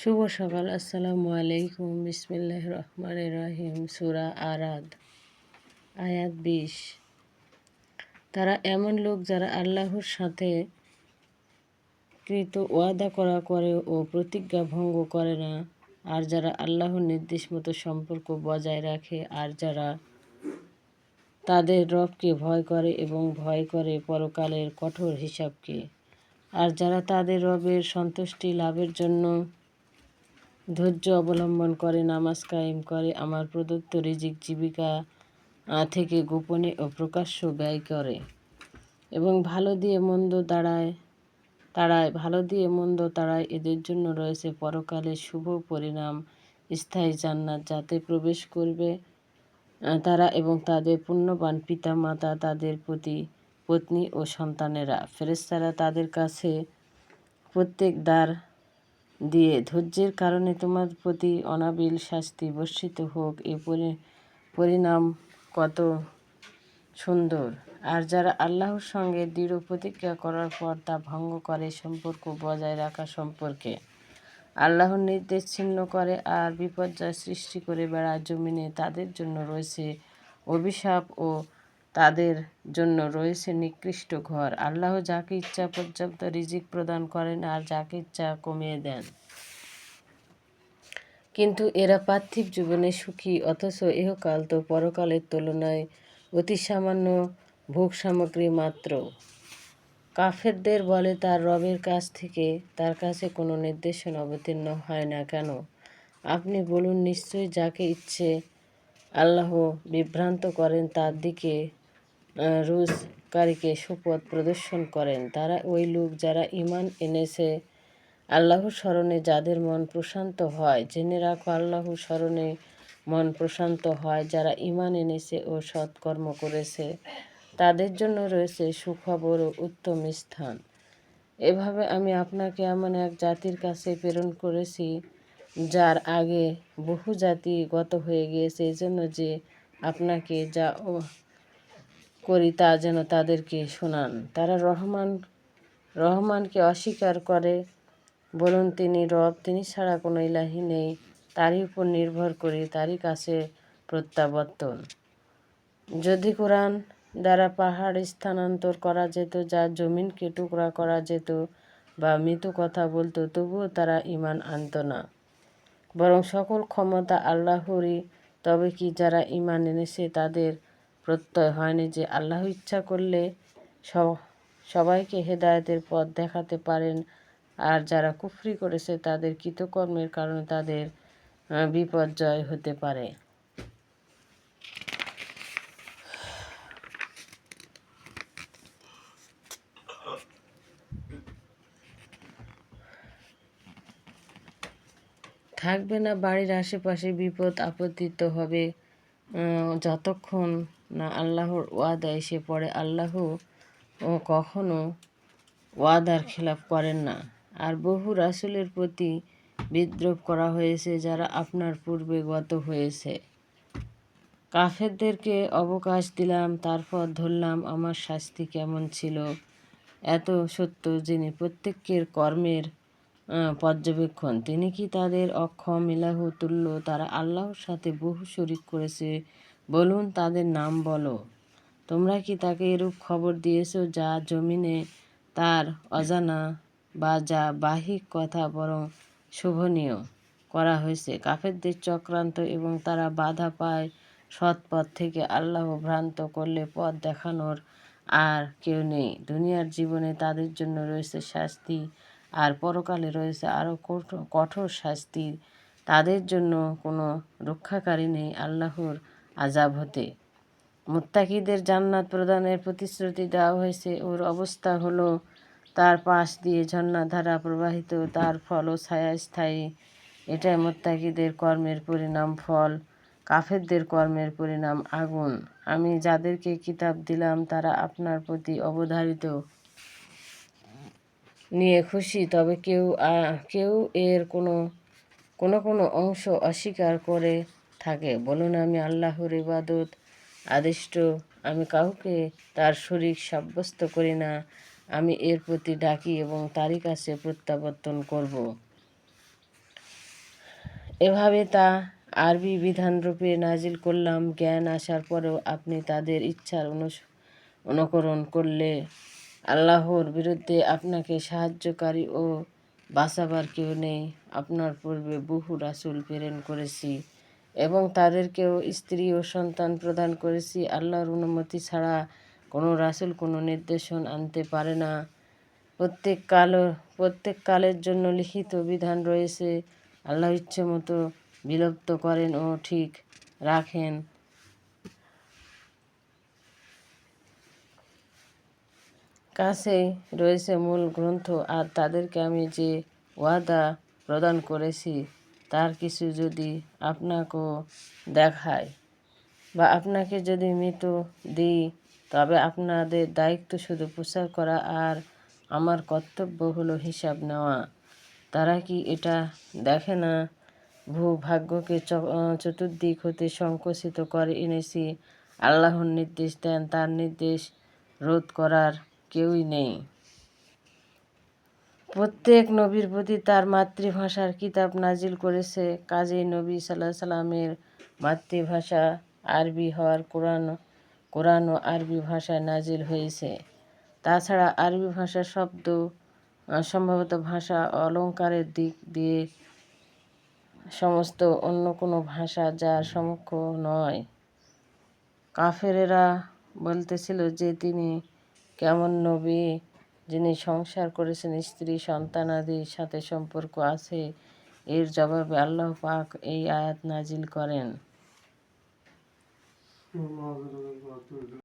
শুভ সকাল, আসসালামু আলাইকুম। বিসমিল্লাহ রহমান রহিম, সুরা আরাদ, আয়াত বিশ। তারা এমন লোক যারা আল্লাহর সাথে কৃত ওয়াদা করা করে ও প্রতিজ্ঞা ভঙ্গ করে না, আর যারা আল্লাহর নির্দেশ মতো সম্পর্ক বজায় রাখে, আর যারা তাদের রবকে ভয় করে এবং ভয় করে পরকালের কঠোর হিসাবকে, আর যারা তাদের রবের সন্তুষ্টি লাভের জন্য ধৈর্য অবলম্বন করে, নামাজ কায়েম করে, আমার প্রদত্ত রিজিক জীবিকা থেকে গোপনে ও প্রকাশ্য ব্যয় করে এবং ভালো দিয়ে মন্দ দাঁড়ায় তাড়ায়, ভালো দিয়ে মন্দ তাড়ায়, এদের জন্য রয়েছে পরকালে শুভ পরিণাম, স্থায়ী জান্নাত যাতে প্রবেশ করবে তারা এবং তাদের পুণ্যবান পিতা মাতা তাদের প্রতি পত্নী ও সন্তানেরা। ফেরেস্তারা তাদের কাছে প্রত্যেক দ্বার দিয়ে ধৈর্যের কারণে তোমার প্রতি অনাবিল শাস্তি বর্ষিত হোক। এ পরি, পরিণাম কত সুন্দর। আর যারা আল্লাহর সঙ্গে দৃঢ় প্রতিজ্ঞা করার পর তা ভঙ্গ করে, সম্পর্ক বজায় রাখা সম্পর্কে আল্লাহর নির্দেশ ছিন্ন করে আর বিপর্যয় সৃষ্টি করে বেড়ায় জমিনে, তাদের জন্য রয়েছে অভিশাপ ও তাদের জন্য রয়েছে নিকৃষ্ট ঘর। আল্লাহ যাকে ইচ্ছা পর্যাপ্ত রিজিক প্রদান করেন আর যাকে ইচ্ছা কমিয়ে দেন। কিন্তু এরা পার্থিব জীবনে সুখী, অথচ ইহকাল তো পরকালের তুলনায় অতি সামান্য ভোগ সামগ্রী মাত্র। কাফেরদের বলে, তার রবের কাছ থেকে তার কাছে কোনো নির্দেশন অবতীর্ণ হয় না কেন? আপনি বলুন, নিশ্চয়ই যাকে ইচ্ছে আল্লাহ বিভ্রান্ত করেন, তার দিকে রুজকারীকে সুপথ প্রদর্শন করেন। তারা ওই লোক যারা ইমান এনেছে আল্লাহর স্মরণে যাদের মন প্রশান্ত হয়। জেনে রাখো, আল্লাহর স্মরণে মন প্রশান্ত হয়। যারা ইমান এনেছে ও সৎকর্ম করেছে, তাদের জন্য রয়েছে সুখবর ও উত্তম স্থান। এভাবে আমি আপনাকে এমন এক জাতির কাছে প্রেরণ করেছি, যার আগে বহু জাতি গত হয়ে গিয়েছে। এই জন্য যে আপনাকে যা করি তা যেন তাদেরকে শোনান। তারা রহমান, রহমানকে অস্বীকার করে। বলুন, তিনি রব, তিনি ছাড়া কোনো ইলাহি নেই। তারই উপর নির্ভর করি তারই কাছে প্রত্যাবর্তন। যদি কোরআন দ্বারা পাহাড় স্থানান্তর করা যেত, যা জমিনকে টুকরা করা যেত বা মৃত কথা বলতো, তবুও তারা ইমান আনত না। বরং সকল ক্ষমতা আল্লাহরই। তবে কি যারা ইমান এনেছে, তাদের প্রত্যয় হয়নি যে আল্লাহ ইচ্ছা করলে সবাইকে হেদায়তের পথ দেখাতে পারেন। আর যারা কুফরি করেছে, তাদের কৃতকর্মের কারণে তাদের বিপর্যয় হতে পারে। থাকবে না বাড়ির আশেপাশে বিপদ আপত্তিত হবে যতক্ষণ না আল্লাহর ওয়াদা এসে পড়ে। আল্লাহ ও কখনো ওয়াদার খেলাফ করেন না। আর বহু রাসুলের প্রতি বিদ্রোপ করা হয়েছে যারা আপনার পূর্বে গত হয়েছে। কাফেরদেরকে অবকাশ দিলাম, তারপর ধরলাম আমার শাস্তি কেমন ছিল? এত সত্য যিনি প্রত্যেকের কর্মের পর্যবেক্ষণ। তিনি কি তাদের অক্ষম, ইলাহ, তুল্য? তারা আল্লাহর সাথে বহু শরিক করেছে। বলুন তাদের নাম বলো। তোমরা কি তাকে এরূপ খবর দিয়েছ যা জমিনে তার অজানা বা যা বাহিক কথা বরং শোভনীয় করা হয়েছে? কাফেরদের চক্রান্ত এবং তারা বাধা পায় সৎ পথ থেকে আল্লাহ ভ্রান্ত করলে পথ দেখানোর আর কেউ নেই। দুনিয়ার জীবনে তাদের জন্য রয়েছে শাস্তি আর পরকালে রয়েছে আরও কঠোর শাস্তি। তাদের জন্য কোনো রক্ষাকারী নেই। আল্লাহর আজাব হতে। মুত্তাকিদের জান্নাত প্রদানের প্রতিশ্রুতি দেওয়া হয়েছে। ওর অবস্থা হলো, তার পাশ দিয়ে ঝর্ণাধারা প্রবাহিত, তার ফল ও ছায়া স্থায়ী। এটাই মোত্তাকিদের কর্মের পরিণাম, ফল। কাফেরদের কর্মের পরিণাম, আগুন। আমি যাদেরকে কিতাব দিলাম, তারা আপনার প্রতি অবধারিত। নিয়ে খুশি, তবে কেউ কেউ এর কোনো কোনো কোনো অংশ অস্বীকার করে থাকে। বলুন, আমি আল্লাহর ইবাদত, আদিষ্ট, আমি কাউকে তার শরীর সাব্যস্ত করি না, আমি এর প্রতি ডাকি এবং তারই কাছে প্রত্যাবর্তন করব। এভাবে তা আরবি বিধানরূপে নাজিল করলাম। জ্ঞান আসার পরেও আপনি তাদের ইচ্ছার অনুকরণ করলে আল্লাহর বিরুদ্ধে আপনাকে সাহায্যকারী ও বাঁচাবার কেউ নেই। আপনার পূর্বে বহু রাসুল প্রেরণ করেছি। তাদেরকেও স্ত্রী ও সন্তান প্রদান করেছি। আল্লাহর অনুমতি ছাড়া কোনো রাসূল, কোনো নির্দেশন আনতে পারে না। প্রত্যেক কাল, প্রত্যেক কালের জন্য লিখিত বিধান রয়েছে। আল্লাহ ইচ্ছে মতো বিলুপ্ত করেন ও ঠিক রাখেন। কাছেই রয়েছে মূল গ্রন্থ আর তাদেরকে আমি যে ওয়াদা প্রদান করেছি তার কিছু যদি আপনাকেও দেখায় বা আপনাকে যদি মৃত দিই, তবে আপনাদের দায়িত্ব শুধু প্রচার করা আর আমার কর্তব্য হলো হিসাব নেওয়া। তারা কি এটা দেখে না? ভূভাগ্যকে চতুর্দিক হতে সংকুচিত করে এনেছি। আল্লাহর নির্দেশ দেন, তার নির্দেশ রোধ করার কেউই নেই। প্রত্যেক নবীর প্রতি তার মাতৃভাষার কিতাব নাজিল করেছে কাজেই নবী সাল্লাহ সাল্লামের মাতৃভাষা আরবি হওয়ার কোরআন কোরআনও আরবি ভাষায় নাজিল হয়েছে। তাছাড়া আরবি ভাষার শব্দ সম্ভবত ভাষা ও অলঙ্কারের দিক দিয়ে সমস্ত অন্য কোনো ভাষা যার সমক্ষ নয়। কাফেরেরা বলতেছিল যে তিনি কেমন নবী? যিনি সংসার করেছেন, স্ত্রী সন্তানাদির সাথে সম্পর্ক আছে, এর জবাবে আল্লাহ পাক এই আয়াত নাজিল করেন।